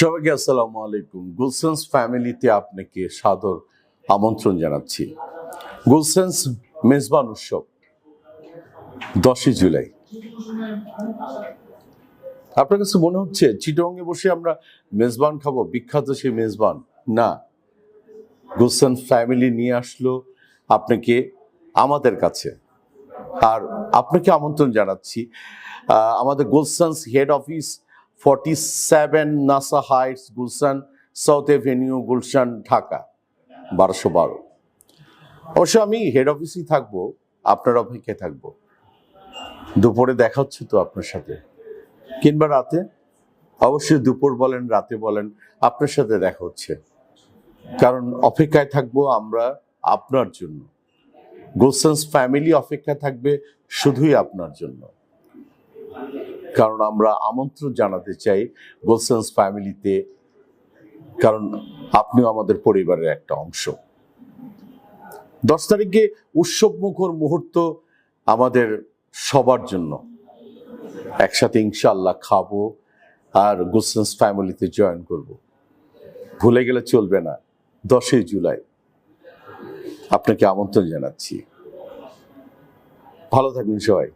সবাইকে আসসালামু আলাইকুম। গুলসেন্স ফ্যামিলিতে আপনাকে সাদর আমন্ত্রণ জানাচ্ছি। গুলসেন্স মেজবান উৎসব, দশই জুলাই। আপনার কাছে মনে হচ্ছে চিটংয়ে বসে আমরা মেজবান খাব? বিখ্যাত সেই মেজবান? না। গুলসেন ফ্যামিলি নিয়ে আসলো আপনাকে, আমাদের কাছে। আর আপনাকে আমন্ত্রণ জানাচ্ছি আমাদের Gulshan's head office forty seven Nasa heights Gulshan south avenue Gulshan Dhaka বারোশো বারো। অবশ্য আমি হেড অফিসেই থাকব, আপনার অপেক্ষায় থাকব। দুপুরে দেখা হচ্ছে তো আপনার সাথে। কিংবা রাতে? অবশ্যই দুপুর বলেন, রাতে বলেন, আপনার সাথে দেখা হচ্ছে। কারণ অপেক্ষায় থাকব আমরা আপনার জন্য। গোলসেন্স ফ্যামিলি অপেক্ষায় থাকবে শুধুই আপনার জন্য। কারণ আমরা আমন্ত্রণ জানাতে চাই গোলসেন্স ফ্যামিলিতে, কারণ আপনিও আমাদের পরিবারের একটা অংশ। দশ তারিখে উৎসব মুখর মুহূর্ত আমাদের সবার জন্য। একসাথে ইনশাল্লাহ খাব আর গোলসেন্স ফ্যামিলিতে জয়েন করব। ভুলে গেলে চলবে না, দশই জুলাই। আপনাকে আমন্ত্রণ জানাচ্ছি। ভালো থাকুন সবাই।